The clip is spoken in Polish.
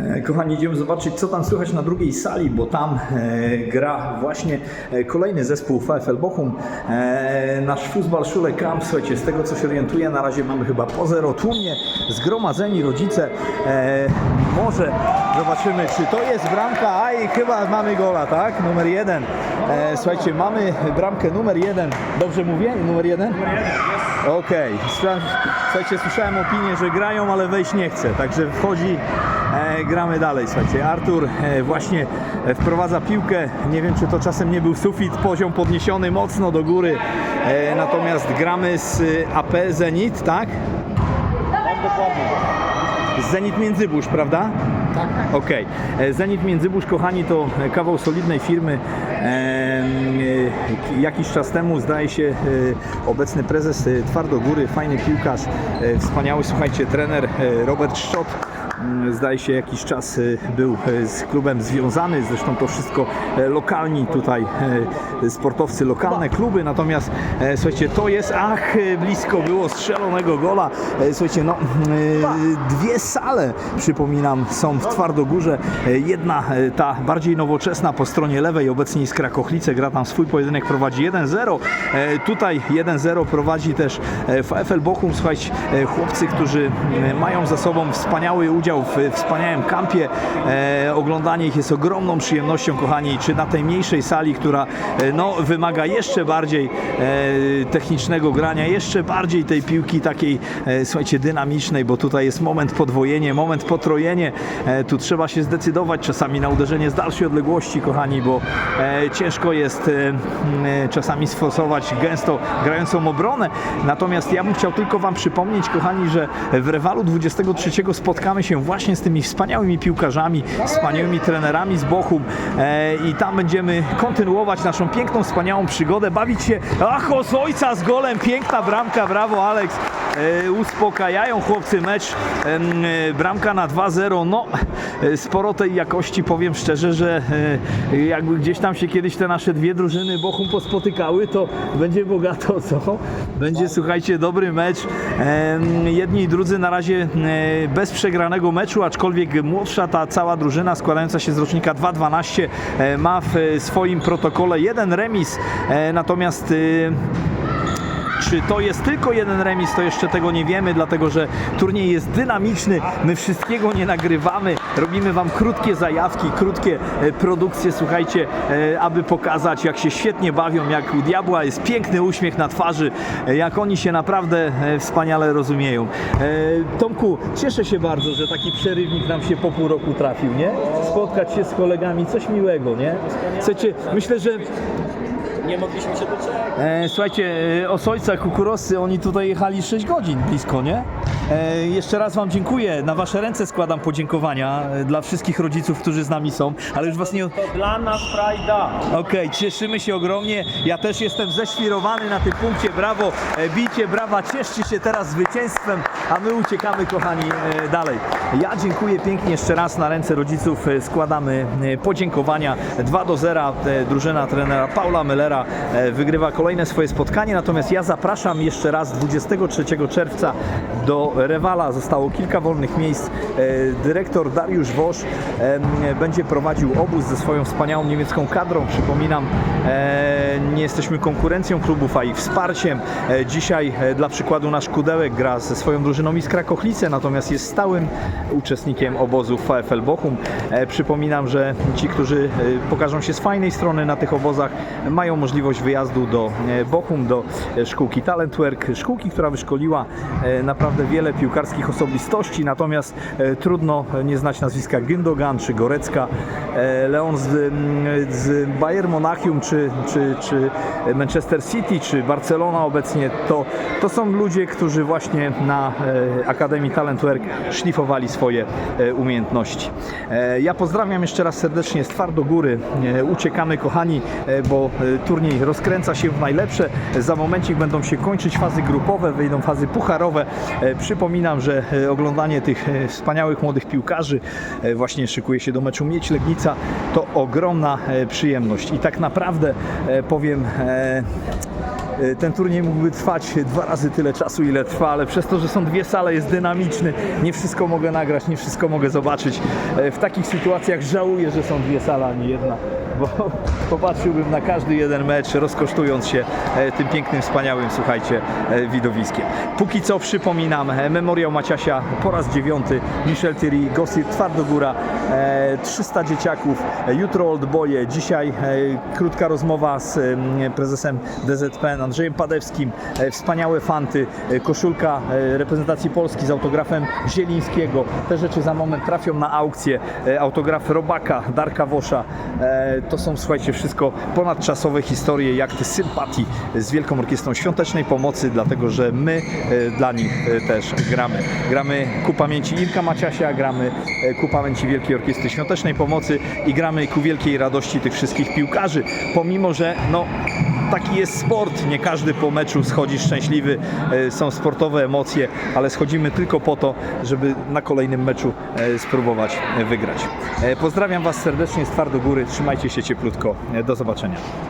E, Kochani, idziemy zobaczyć, co tam słychać na drugiej sali, bo tam e, gra właśnie e, kolejny zespół VfL Bochum. Nasz Fußball Schule Camp, słuchajcie, z tego co się orientuję, na razie mamy chyba po zero tłumnie, zgromadzeni rodzice. Może zobaczymy, czy to jest bramka, a i chyba mamy gola, tak? Numer jeden. Słuchajcie, mamy bramkę numer jeden. Dobrze mówię? Numer jeden? Numer jeden, Okej. Słuchaj- Słuchajcie, słyszałem opinię, że grają, ale wejść nie chce, także wchodzi E, gramy dalej, słuchajcie. Artur e, właśnie e, wprowadza piłkę. Nie wiem, czy to czasem nie był sufit, poziom podniesiony mocno do góry. E, natomiast gramy z e, AP Zenit, tak? Z Zenit Międzybórz, prawda? Tak. Okej. E, Zenit Międzybórz, kochani, to kawał solidnej firmy. E, Jakiś czas temu, zdaje się, obecny prezes Twardogóry, fajny piłkarz, wspaniały, słuchajcie, trener Robert Szot. Mm, Zdaje się jakiś czas e, był e, z klubem związany, zresztą to wszystko e, lokalni tutaj e, sportowcy, lokalne kluby, natomiast e, słuchajcie, to jest, ach, blisko było strzelonego gola. Słuchajcie, no dwie sale, przypominam, są w Twardogórze. Jedna, ta bardziej nowoczesna po stronie lewej, obecnie Iskra Kochlice, gra tam swój pojedynek, prowadzi 1-0. E, Tutaj 1-0 prowadzi też VfL Bochum, słuchajcie, chłopcy, którzy mają za sobą wspaniały udział w wspaniałym kampie. E, Oglądanie ich jest ogromną przyjemnością, kochani, czy na tej mniejszej sali, która e, no, wymaga jeszcze bardziej e, technicznego grania, jeszcze bardziej tej piłki takiej, słuchajcie, dynamicznej, bo tutaj jest moment podwojenie, moment potrojenie. Tu trzeba się zdecydować czasami na uderzenie z dalszej odległości, kochani, bo ciężko jest czasami sforsować gęsto grającą obronę. Natomiast ja bym chciał tylko Wam przypomnieć, kochani, że w Rewalu 23 spotkamy się właśnie z tymi wspaniałymi piłkarzami, wspaniałymi trenerami z Bochum. E, i tam będziemy kontynuować naszą piękną, wspaniałą przygodę, bawić się, ach, z ojca z golem, piękna bramka, brawo Alex, e, uspokajają chłopcy mecz, e, bramka na 2-0, no e, sporo tej jakości, powiem szczerze, że e, jakby gdzieś tam się kiedyś te nasze dwie drużyny Bochum pospotykały, to będzie bogato, co? Będzie, słuchajcie, dobry mecz, jedni i drudzy na razie e, bez przegranego meczu, aczkolwiek młodsza ta cała drużyna składająca się z rocznika 2-12 e, ma w e, swoim protokole jeden remis, e, natomiast e, czy to jest tylko jeden remis, to jeszcze tego nie wiemy, dlatego że turniej jest dynamiczny, my wszystkiego nie nagrywamy, robimy Wam krótkie zajawki, krótkie e, produkcje, słuchajcie, e, aby pokazać jak się świetnie bawią, jak u Diabła jest piękny uśmiech na twarzy, e, jak oni się naprawdę wspaniale rozumieją. Tomku, cieszę się bardzo, że taki przerywnik nam się po pół roku trafił, nie? Spotkać się z kolegami, coś miłego, nie? Słuchajcie, myślę, że Nie mogliśmy się doczekać. E, słuchajcie, e, Osojca, Kukurosy, oni tutaj jechali 6 godzin blisko, nie? E, jeszcze raz Wam dziękuję. Na Wasze ręce składam podziękowania e, dla wszystkich rodziców, którzy z nami są, ale już Was nie... To dla nas frajda. Okej, cieszymy się ogromnie. Ja też jestem ześwirowany na tym punkcie. Brawo, e, bicie, brawa, cieszcie się teraz zwycięstwem, a my uciekamy, kochani, dalej. Ja dziękuję pięknie jeszcze raz na ręce rodziców. Składamy podziękowania. 2 do 0. e, Drużyna trenera Paula Mellera wygrywa kolejne swoje spotkanie. Natomiast ja zapraszam jeszcze raz 23 czerwca do Rewala. Zostało kilka wolnych miejsc. E, Dyrektor Dariusz Wosz em, będzie prowadził obóz ze swoją wspaniałą niemiecką kadrą. Przypominam, e, nie jesteśmy konkurencją klubów, a ich wsparciem. E, Dzisiaj e, dla przykładu nasz Kudełek gra ze swoją drużyną Iskra Kochlice, natomiast jest stałym uczestnikiem obozu VfL Bochum. E, Przypominam, że ci, którzy e, pokażą się z fajnej strony na tych obozach, mają możliwość wyjazdu do e, Bochum, do e, szkółki Talentwork, szkółki, która wyszkoliła e, naprawdę wiele piłkarskich osobistości, natomiast e, trudno nie znać nazwiska Gündogan czy Gorecka, e, Leon z, mm, z Bayern Monachium czy, czy, czy Manchester City czy Barcelona obecnie, to, to są ludzie, którzy właśnie na e, Akademii Talentwork szlifowali swoje e, umiejętności. E, Ja pozdrawiam jeszcze raz serdecznie z Twardogóry. E, Uciekamy kochani, e, bo e, turniej rozkręca się w najlepsze. Za momencik będą się kończyć fazy grupowe, wyjdą fazy pucharowe. E, Przypominam, że e, oglądanie tych e, wspaniałych młodych piłkarzy e, właśnie szykuje się do meczu Mieć Legnica. To ogromna przyjemność i tak naprawdę powiem ten turniej mógłby trwać dwa razy tyle czasu, ile trwa, ale przez to, że są dwie sale, jest dynamiczny, nie wszystko mogę nagrać, nie wszystko mogę zobaczyć. W takich sytuacjach żałuję, że są dwie sale, a nie jedna, bo popatrzyłbym na każdy jeden mecz, rozkosztując się e, tym pięknym, wspaniałym, słuchajcie, e, widowiskiem. Póki co przypominam, e, Memoriał Maciasia po raz dziewiąty, Michel Thierry, Gossip, Twardogóra, e, 300 dzieciaków, jutro Oldboje, dzisiaj e, krótka rozmowa z em, prezesem DZPN Andrzejem Padewskim, wspaniałe fanty, koszulka reprezentacji Polski z autografem Zielińskiego. Te rzeczy za moment trafią na aukcję. Autograf Robaka, Darka Wosza. E, To są, słuchajcie, wszystko ponadczasowe historie, jakty sympatii z Wielką Orkiestrą Świątecznej Pomocy, dlatego że my e, dla nich e, też gramy. Gramy ku pamięci Irka Maciasia, gramy ku pamięci Wielkiej Orkiestry Świątecznej Pomocy i gramy ku wielkiej radości tych wszystkich piłkarzy, pomimo że no taki jest sport. Nie każdy po meczu schodzi szczęśliwy. E, Są sportowe emocje, ale schodzimy tylko po to, żeby na kolejnym meczu e, spróbować e, wygrać. Pozdrawiam Was serdecznie z Twardogóry. Trzymajcie się cieplutko. Do zobaczenia.